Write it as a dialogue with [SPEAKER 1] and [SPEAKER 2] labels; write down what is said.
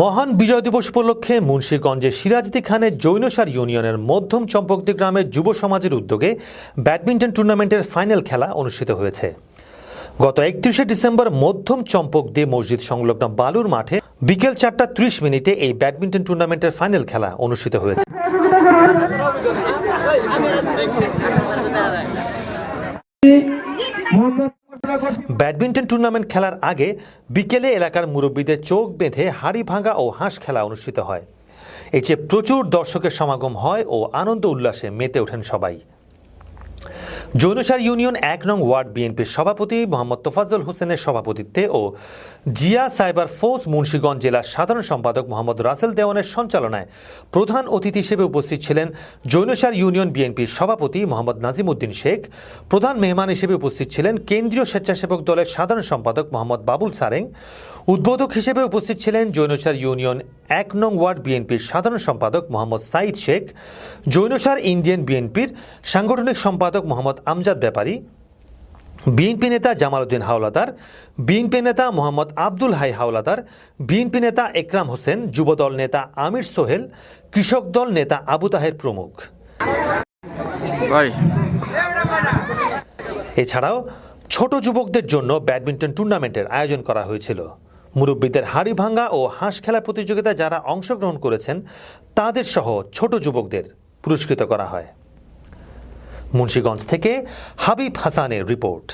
[SPEAKER 1] মহান বিজয় দিবস উপলক্ষে মুন্সীগঞ্জে সিরাজদি খানের জৈনসার ইউনিয়নের মধ্যম চম্পকদি গ্রামের যুব সমাজের উদ্যোগে ব্যাডমিন্টন টুর্নামেন্টের ফাইনাল খেলা অনুষ্ঠিত হয়েছে। গত একত্রিশে ডিসেম্বর মধ্যম চম্পক চম্পকদি মসজিদ সংলগ্ন বালুর মাঠে বিকেল চারটা ত্রিশ মিনিটে এই ব্যাডমিন্টন টুর্নামেন্টের ফাইনাল খেলা অনুষ্ঠিত হয়েছে। ব্যাডমিন্টন টুর্নামেন্ট খেলার আগে বিকেলে এলাকার মুরব্বীদের চোখ বেঁধে হাড়ি ভাঙা ও হাঁস খেলা অনুষ্ঠিত হয়। এই যে প্রচুর দর্শকের সমাগম হয় ও আনন্দ উল্লাসে মেতে ওঠেন সবাই। জৈনসার ইউনিয়ন এক নং ওয়ার্ড বিএনপির সভাপতি মোহাম্মদ তোফাজ্জল হোসেনের সভাপতিত্বে ও জিয়া সাইবার ফোর্স মুন্সীগঞ্জ জেলার সাধারণ সম্পাদক মোহাম্মদ রাসেল দেওয়ানের সঞ্চালনায় প্রধান অতিথি হিসেবে উপস্থিত ছিলেন জৈনসার ইউনিয়ন বিএনপির সভাপতি মোহাম্মদ নাজিমুদ্দিন শেখ। প্রধান মেহমান হিসেবে উপস্থিত ছিলেন কেন্দ্রীয় স্বেচ্ছাসেবক দলের সাধারণ সম্পাদক মোহাম্মদ বাবুল সারেং। উদ্বোধক হিসেবে উপস্থিত ছিলেন জৈনসার ইউনিয়ন এক নং ওয়ার্ড বিএনপির সাধারণ সম্পাদক মোহাম্মদ সাইদ শেখ জৈনসার ইন্ডিয়ান বিএনপির সাংগঠনিক সম্পাদক মোহাম্মদ আমজাদ ব্যাপারী বিএনপি নেতা জামাল উদ্দিন হাওলাদার বিএনপি নেতা মোহাম্মদ আব্দুল হাই হাওলাদার বিএনপি নেতা একরাম হোসেন যুবদল নেতা আমির সোহেল কৃষক দল নেতা আবু তাহের প্রমুখ। এছাড়াও ছোট যুবকদের জন্য ব্যাডমিন্টন টুর্নামেন্টের আয়োজন করা হয়েছিল। মুরব্বীদের হাড়ি ভাঙ্গা ও হাঁস খেলা প্রতিযোগিতায় যারা অংশগ্রহণ করেছেন, তাদের সহ ছোট যুবকদের পুরস্কৃত করা হয়। মুন্সীগঞ্জ থেকে হাবিব হাসানের রিপোর্ট।